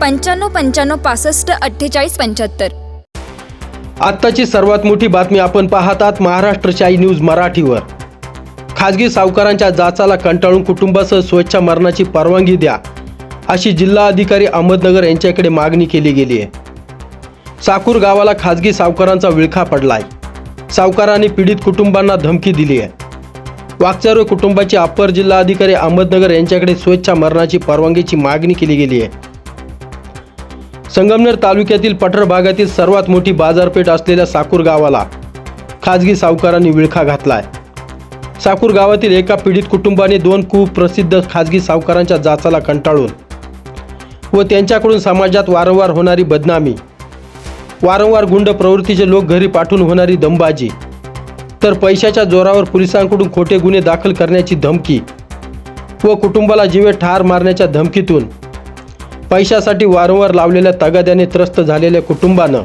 पंच्याण्णव पंच्याण्णव पासष्ट अठ्ठेचाळीस पंच्याहत्तर. आत्ताची सर्वात मोठी बातमी आपण पाहतात महाराष्ट्रच्या आई न्यूज मराठीवर. खाजगी सावकारांच्या जाचाला कंटाळून कुटुंबासह स्वच्छ मरणाची परवानगी द्या अशी जिल्हा अधिकारी अहमदनगर यांच्याकडे मागणी केली गेली आहे. साकूर गावाला खाजगी सावकारांचा विळखा पडलाय. सावकारांनी पीडित कुटुंबांना धमकी दिली आहे. वाकचार्य कुटुंबाचे अप्पर जिल्हा अधिकारी अहमदनगर यांच्याकडे स्वच्छ मरणाची परवानगीची मागणी केली गेली आहे. संगमनेर तालुक्यातील पठार भागातील सर्वात मोठी बाजारपेठ असलेल्या साकूर गावाला खाजगी सावकारांनी विळखा घातलाय. साकूर गावातील एका पीडित कुटुंबाने दोन कुप्रसिद्ध खाजगी सावकारांच्या जाचाला कंटाळून व त्यांच्याकडून समाजात वारंवार होणारी बदनामी वारंवार गुंड प्रवृत्तीचे लोक घरी पाठवून होणारी दमबाजी तर पैशाच्या जोरावर पोलिसांकडून खोटे गुन्हे दाखल करण्याची धमकी व कुटुंबाला जीवे ठार मारण्याच्या धमकीतून पैशासाठी वारंवार लावलेल्या तगाद्याने त्रस्त झालेल्या कुटुंबानं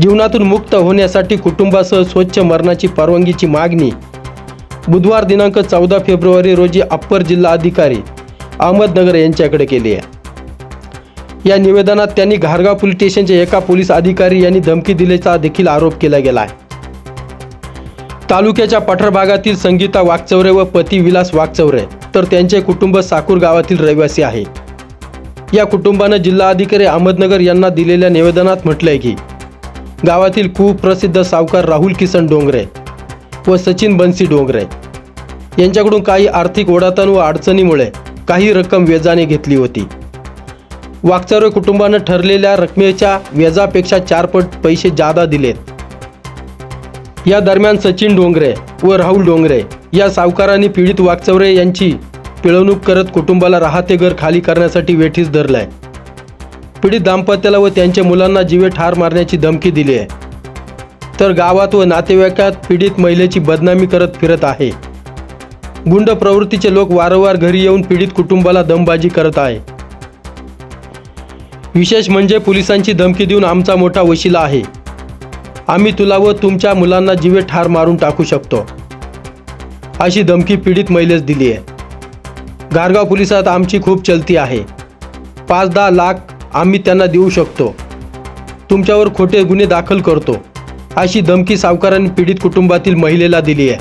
जीवनातून मुक्त होण्यासाठी कुटुंबासह स्वच्छ मरणाची परवानगीची मागणी. बुधवार दिनांक चौदा फेब्रुवारी रोजी अप्पर जिल्हा अधिकारी अहमदनगर यांच्याकडे केली आहे. या निवेदनात त्यांनी घारगाव पोलीस स्टेशनचे एका पोलीस अधिकारी यांनी धमकी दिल्याचा देखील आरोप केला गेला आहे. तालुक्याच्या पठार भागातील संगीता वागचौरे व पती विलास वागचौरे तर त्यांचे कुटुंब साकूर गावातील रहिवासी आहे. या कुटुंबानं जिल्हा अधिकारी अहमदनगर यांना दिलेल्या निवेदनात म्हटलंय की गावातील कुप्रसिद्ध सावकार राहुल किसन डोंगरे व सचिन बन्सी डोंगरे यांच्याकडून काही आर्थिक ओढाताण व अडचणीमुळे काही रक्कम व्याजाने घेतली होती. वागचौरे कुटुंबानं ठरलेल्या रकमेच्या व्याजापेक्षा चारपट पैसे जादा दिलेत. या दरम्यान सचिन डोंगरे व राहुल डोंगरे या सावकारांनी पीडित वागचौरे यांची पिळवणूक करत कुटुंबाला राहते घर खाली करण्यासाठी वेठीस धरलाय. पीडित दाम्पत्याला व त्यांच्या मुलांना जीवे ठार मारण्याची धमकी दिली आहे. तर गावात व नातेवाईकात पीडित महिलेची बदनामी करत फिरत आहे. गुंड प्रवृत्तीचे लोक वारंवार घरी येऊन पीडित कुटुंबाला दमबाजी करत आहे. विशेष म्हणजे पोलिसांची धमकी देऊन आमचा मोठा वशिला आहे. आम्ही तुला व तुमच्या मुलांना जीवे ठार मारून टाकू शकतो. अशी धमकी पीडित महिलेस दिली आहे. गारगाव पोलिसात आमची खूप चलती आहे. पाच दहा लाख आम्ही त्यांना देऊ शकतो. तुमच्यावर खोटे गुन्हे दाखल करतो. अशी धमकी सावकारांनी पीडित कुटुंबातील महिलेला दिली आहे.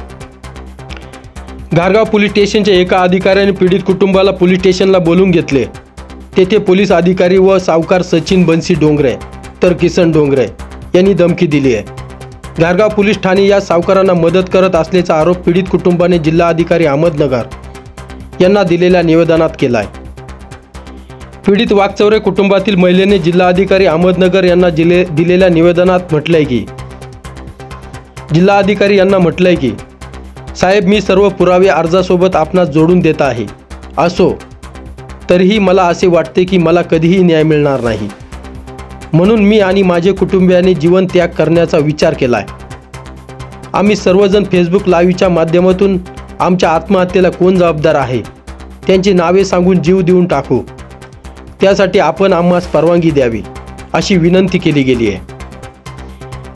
गारगाव पोलीस स्टेशनच्या एका अधिकाऱ्याने पीडित कुटुंबाला पोलीस स्टेशनला बोलून घेतले. तेथे पोलीस अधिकारी व सावकार सचिन बन्सी डोंगरे तर किसन डोंगरे यांनी धमकी दिली आहे. गारगाव पोलीस ठाणे या सावकारांना मदत करत असल्याचा आरोप पीडित कुटुंबाने जिल्हाधिकारी अहमदनगर यांना दिलेल्या निवेदनात केलाय. पीडित वागचौरे कुटुंबातील महिलेने जिल्हाधिकारी अहमदनगर यांना दिले दिलेल्या निवेदनात म्हटलंय की जिल्हाधिकारी यांना म्हटलंय की साहेब मी सर्व पुरावे अर्जासोबत आपणास जोडून देत आहे. असो तरीही मला असे वाटते की मला कधीही न्याय मिळणार नाही. म्हणून मी आणि माझे कुटुंबियांनी जीवन त्याग करण्याचा विचार केलाय. आम्ही सर्वजण फेसबुक लाईव्हच्या माध्यमातून आमच्या आत्महत्येला कोण जबाबदार आहे? त्यांची नावे सांगून जीव देऊन टाकू. त्यासाठी आपण आम्हास परवानगी द्यावी अशी विनंती केली गेली आहे.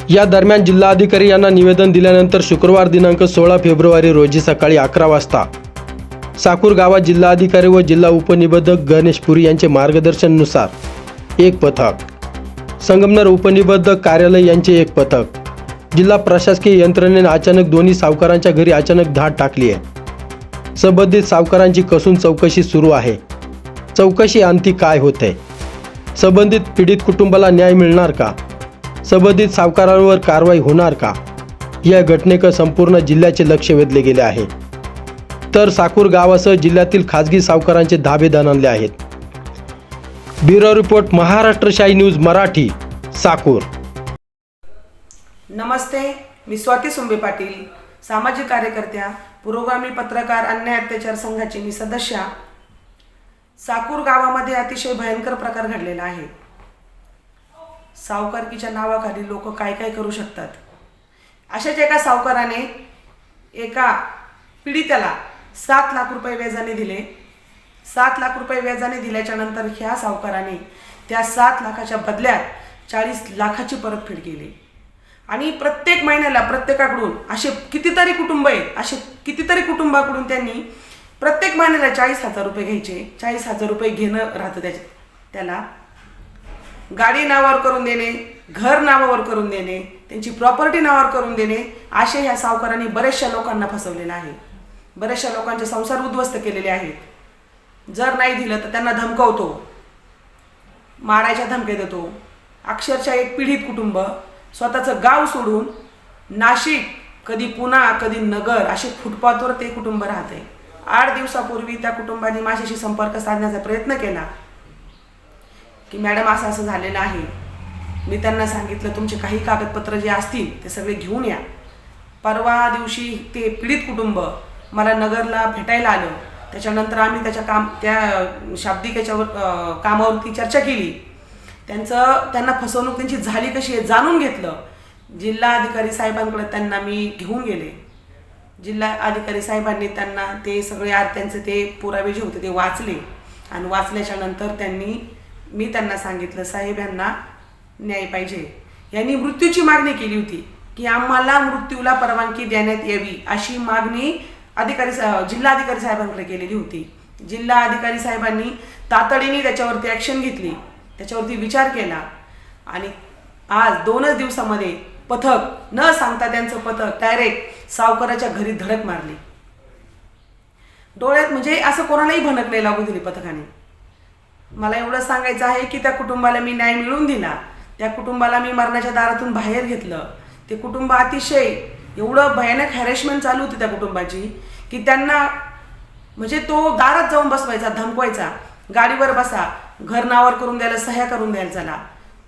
या दरम्यान जिल्हाधिकारी यांना निवेदन दिल्यानंतर शुक्रवार दिनांक सोळा फेब्रुवारी रोजी सकाळी अकरा वाजता साकूर गावात जिल्हाधिकारी व जिल्हा उपनिबंधक गणेश पुरी यांचे मार्गदर्शननुसार एक पथक संगमनेर उपनिबंधक कार्यालय यांचे एक पथक जिल्हा प्रशासकीय यंत्रणेने अचानक दोन्ही सावकारांच्या घरी अचानक धाड टाकली आहे. संबंधित सावकारांची कसून चौकशी सुरू आहे. चौकशी अंती काय होते? संबंधित पीडित कुटुंबाला न्याय मिळणार का? संबंधित सावकारांवर कारवाई होणार का? या घटनेकडे संपूर्ण जिल्ह्याचे लक्ष वेधले गेले आहे. तर साकूर गावासह जिल्ह्यातील खाजगी सावकारांचे धाबे आणले आहेत. Bureau report Maharashtrashahi news Marathi Sakur. नमस्ते मी स्वाती सुंबे पाटील सामाजिक कार्यकर्त्या पुरोगामी पत्रकार अन्याय अत्याचार संघाची मी सदस्य. साकूर गावामध्ये अतिशय भयंकर प्रकार घडलेला आहे. सावकारकीच्या नावाखाली लोक काय काय करू शकतात? अशाच एका सावकाराने एका पीडितेला सात लाख रुपये व्याजाने दिले. सात लाख रुपये व्याजाने दिल्याच्या नंतर ह्या सावकाराने त्या सात लाखाच्या बदल्यात चाळीस लाखाची परतफेड केली. आणि प्रत्येक महिन्याला प्रत्येकाकडून असे कितीतरी कुटुंब आहेत असे कितीतरी कुटुंबाकडून त्यांनी प्रत्येक महिन्याला चाळीस हजार रुपये घ्यायचे. चाळीस हजार रुपये घेणं राहतं त्याच्या त्याला. गाडी नावावर करून देणे घर नावावर करून देणे त्यांची प्रॉपर्टी नावावर करून देणे. असे ह्या सावकारांनी बऱ्याचशा लोकांना फसवलेलं आहे. बऱ्याचशा लोकांचे संसार उद्ध्वस्त केलेले आहेत. जर नाही दिलं तर त्यांना धमकवतो. मारायच्या धमक्या देतो. अक्षरशः एक पीडित कुटुंब स्वतःचं गाव सोडून नाशिक कधी पुणा कधी नगर असे फुटपाथवर ते कुटुंब राहते. आठ दिवसापूर्वी त्या कुटुंबाने माझ्याशी संपर्क साधण्याचा प्रयत्न केला. की मॅडम असं असं झालेलं आहे. मी त्यांना सांगितलं तुमचे काही कागदपत्र जे असतील ते सगळे घेऊन या. परवा दिवशी ते पीडित कुटुंब मला नगरला भेटायला आलं. त्याच्यानंतर आम्ही त्याच्या काम त्या शाब्दिक याच्यावर कामावरती चर्चा केली. त्यांचं त्यांना फसवणूक त्यांची झाली कशी आहे जाणून घेतलं. जिल्हा अधिकारी साहेबांकडे त्यांना मी घेऊन गेले. जिल्हा अधिकारी साहेबांनी त्यांना ते सगळे आरत्यांचे ते पुरावे जे होते ते वाचले. आणि वाचल्याच्या नंतर त्यांनी मी त्यांना सांगितलं साहेब यांना न्याय पाहिजे. यांनी मृत्यूची मागणी केली होती की आम्हाला मृत्यूला परवानगी देण्यात यावी अशी मागणी अधिकारी सा- जिल्हा अधिकारी साहेबांकडे केलेली होती. जिल्हा अधिकारी साहेबांनी तातडीने त्याच्यावरती ॲक्शन घेतली. त्याच्यावरती विचार केला. आणि आज दोनच दिवसामध्ये पथक न सांगता त्यांचं पथक डायरेक्ट सावकाराच्या घरी धडक मारली. डोळ्यात म्हणजे असं कोणालाही भनक नाही लागू दिली पथकाने. मला एवढं सांगायचं आहे की त्या कुटुंबाला मी न्याय मिळवून दिला. त्या कुटुंबाला मी मरणाच्या दारातून बाहेर घेतलं. ते कुटुंब अतिशय एवढं भयानक हॅरेसमेंट चालू होती त्या कुटुंबाची की त्यांना म्हणजे तो दारात जाऊन बसवायचा धमकवायचा गाडीवर बसा घर नावर करून द्यायला सह्या करून द्यायला चला.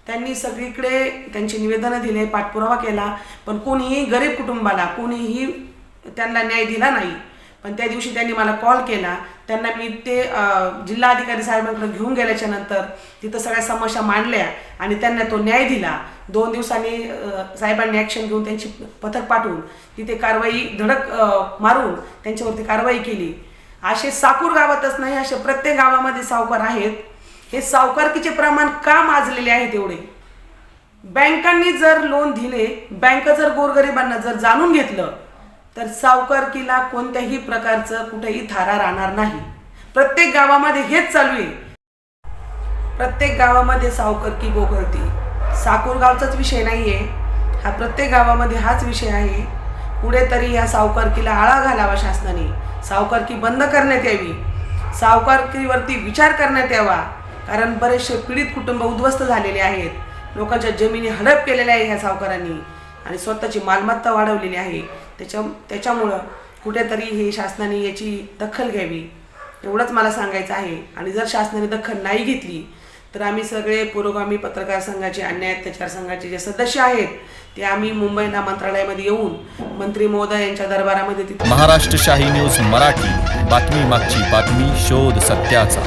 त्यांनी सगळीकडे त्यांची निवेदनं दिले पाठपुरावा केला पण कोणीही गरीब कुटुंबाला कोणीही त्यांना न्याय दिला नाही. पण त्या दिवशी त्यांनी मला कॉल केला. त्यांना मी ते जिल्हाधिकारी साहेबांकडे घेऊन गेल्याच्यानंतर तिथं सगळ्या समस्या मांडल्या आणि त्यांना तो न्याय दिला. दोन दिवसांनी साहेबांनी ॲक्शन घेऊन त्यांची पथक पाठवून तिथे कारवाई धडक मारून त्यांच्यावरती कारवाई केली. असे साकूर गावातच नाही असे प्रत्येक गावामध्ये सावकार आहेत. हे सावकारकीचे प्रमाण का माजलेले आहे तेवढे? बँकांनी जर लोन दिले बँक जर गोरगरिबांना जर जाणून घेतलं तर सावकारकीला कोणत्याही प्रकारचं कुठेही थारा राहणार नाही. प्रत्येक गावामध्ये हेच चालू आहे. प्रत्येक गावामध्ये सावकारकी गोगरती साकूरगावचाच विषय नाही आहे हा प्रत्येक गावामध्ये हाच विषय आहे. पुढे तरी या सावकारकीला आळा घालावा शासनाने. सावकारकी बंद करण्यात यावी. सावकारकीवरती विचार करण्यात यावा. कारण बरेचसे पीडित कुटुंब उद्ध्वस्त झालेले आहेत. लोकांच्या जमिनी हडप केलेल्या आहे ह्या सावकारांनी. आणि स्वतःची मालमत्ता वाढवलेली आहे. त्याच्या त्याच्यामुळं कुठेतरी हे शासनाने याची दखल घ्यावी. एवढंच मला सांगायचं आहे. आणि जर शासनाने दखल नाही घेतली तर आम्ही सगळे पुरोगामी पत्रकार संघाचे अन्याय अत्याचार संघाचे जे सदस्य आहेत ते आम्ही मुंबईला मंत्रालयामध्ये येऊन मंत्री महोदय यांच्या दरबारामध्ये तिथे महाराष्ट्र शाही न्यूज मराठी. बातमी मागची बातमी शोध सत्याचा.